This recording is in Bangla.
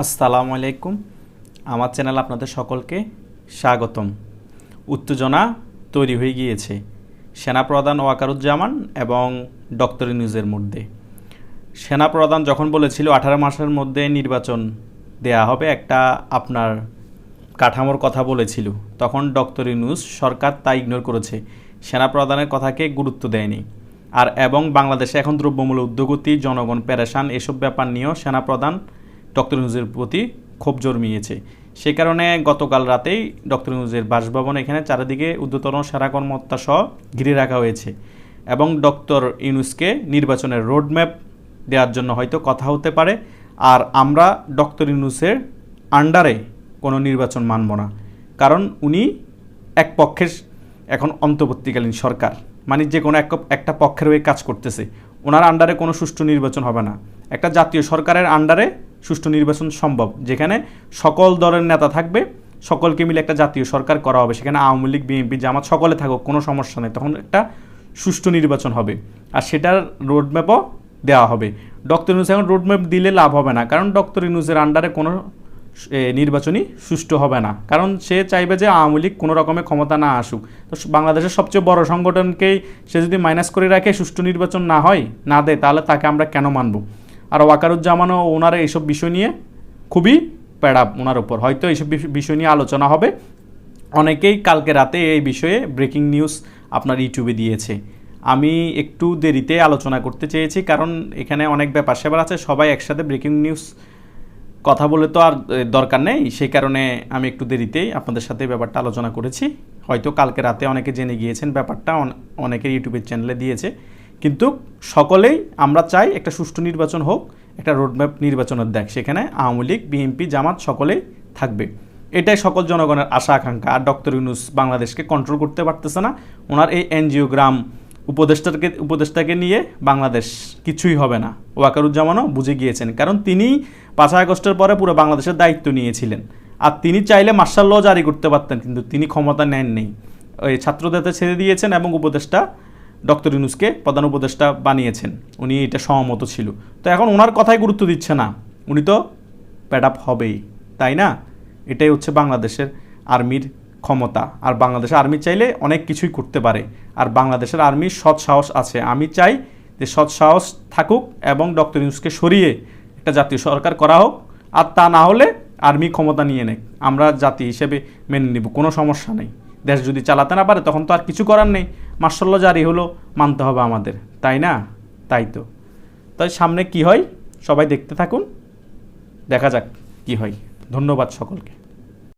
আসসালামু আলাইকুম। আমার চ্যানেল আপনাদের সকলকে স্বাগতম। উত্তেজনা তৈরি হয়ে গিয়েছে। সেনাপ্রধান ওয়াকারুজ্জামান এবং ডক্টর নিউজের মধ্যে। সেনাপ্রধান যখন বলেছিল, আঠারো মাসের মধ্যে নির্বাচন দেয়া হবে, একটা আপনার কাঠামোর কথা বলেছিল। তখন ডক্টর ইউনুস সরকার তা ইগনোর করেছে। সেনাপ্রধানের কথাকে গুরুত্ব দেয়নি। আর এবং বাংলাদেশে এখন দ্রব্যমূল্য উদ্যোগতি, জনগণ পেরেশান, এসব ব্যাপার নিয়েও সেনাপ্রধান ডক্টর ইউনুসের প্রতি ক্ষোভ জন্মিয়েছে। সে কারণে গতকাল রাতেই ডক্টর ইউনুসের বাসভবন এখানে চারিদিকে ঊর্ধ্বতন সারা কর্মকর্তা সহ ঘিরে রাখা হয়েছে এবং ডক্টর ইউনুসকে নির্বাচনের রোডম্যাপ দেওয়ার জন্য হয়তো কথা হতে পারে। আর আমরা ডক্টর ইউনুসের আন্ডারে কোনো নির্বাচন মানব না। কারণ উনি এক পক্ষের এখন অন্তর্বর্তীকালীন সরকার। মানে যে কোনো এক একটা পক্ষের হয়ে কাজ করতেছে। ওনার আন্ডারে কোনো সুষ্ঠু নির্বাচন হবে না। একটা জাতীয় সরকারের আন্ডারে সুষ্ঠু নির্বাচন সম্ভব, যেখানে সকল দলের নেতা থাকবে, সকলকে মিলে একটা জাতীয় সরকার করা হবে, সেখানে আওয়ামী লীগ, বিএনপি, জামাত সকলে থাকুক, কোনো সমস্যা নেই, তখন একটা সুষ্ঠু নির্বাচন হবে। আর সেটার রোডম্যাপও দেওয়া হবে। ডক্টর ইউনুস এখন রোডম্যাপ দিলে লাভ হবে না, কারণ ডক্টর ইউনুসের আন্ডারে কোনো নির্বাচনই সুষ্ঠু হবে না। কারণ সে চাইবে যে আওয়ামী লীগ কোনো রকমের ক্ষমতা না আসুক। তো বাংলাদেশের সবচেয়ে বড় সংগঠনকেই সে যদি মাইনাস করে রাখে, সুষ্ঠু নির্বাচন না হয়, না দেয়, তাহলে তাকে আমরা কেন মানব? আর ওয়াকারুজ্জামানও ওনারা এইসব বিষয় নিয়ে খুবই প্যাড়া ওনার উপর। হয়তো এইসব বিষ- বিষয় নিয়ে আলোচনা হবে। অনেকেই কালকে রাতে এই বিষয়ে ব্রেকিং নিউজ আপনার ইউটিউবে দিয়েছে। আমি একটু দেরিতে আলোচনা করতে চেয়েছি কারণ এখানে অনেক ব্যাপার সেবার আছে, সবাই একসাথে ব্রেকিং নিউজ কথা বলে তো আর দরকার নেই। সেই কারণে আমি একটু দেরিতেই আপনাদের সাথে ব্যাপারটা আলোচনা করেছি। হয়তো কালকে রাতে অনেকে জেনে গিয়েছেন ব্যাপারটা, অন- অনেকের ইউটিউবের চ্যানেলে দিয়েছে। কিন্তু সকলেই আমরা চাই একটা সুষ্ঠু নির্বাচন হোক, একটা রোডম্যাপ নির্বাচনের দেখ, সেখানে আওয়ামী লীগ বিএনপি জামাত সকলেই থাকবে। এটাই সকল জনগণের আশা, আকাঙ্ক্ষা। আর ডক্টর ইউনুস বাংলাদেশকে কন্ট্রোল করতে পারতেছে না। ওনার এই এনজিওগ্রাম উপদেষ্টাকে উপদেষ্টাকে নিয়ে বাংলাদেশ কিছুই হবে না। ওয়াকারুজ্জামানও বুঝে গিয়েছেন। কারণ তিনি পাঁচই আগস্টের পরে পুরো বাংলাদেশের দায়িত্ব নিয়েছিলেন। আর তিনি চাইলে মার্শাল ল জারি করতে পারতেন, কিন্তু তিনি ক্ষমতা নেন নেই ওই ছাত্রদেরকে ছেড়ে দিয়েছেন এবং উপদেষ্টা ডক্টর ইউনুসকে প্রধান উপদেষ্টা বানিয়েছেন। উনি এটা সহমত ছিল। তো এখন ওনার কথাই গুরুত্ব দিচ্ছে না। উনি তো প্যাড আপ হবেই, তাই না? এটাই হচ্ছে বাংলাদেশের আর্মির ক্ষমতা। আর বাংলাদেশের আর্মি চাইলে অনেক কিছুই করতে পারে। আর বাংলাদেশের আর্মির সৎ সাহস আছে। আমি চাই যে সৎ সাহস থাকুক এবং ডক্টর ইউনুসকে সরিয়ে একটা জাতীয় সরকার করা হোক। আর তা না হলে আর্মি ক্ষমতা নিয়ে নেক। আমরা জাতি হিসেবে মেনে নিব, কোনো সমস্যা নেই। দেশ যদি চালাতে না পারে, তখন তো আর কিছু করার নেই। মার্শাল্লাহ জারি হলো, মানতে হবে আমাদের। তাই না? তাই তো। তাই সামনে কি হয়? সবাই দেখতে থাকুন। দেখা যাক কি হয়। ধন্যবাদ সকলকে।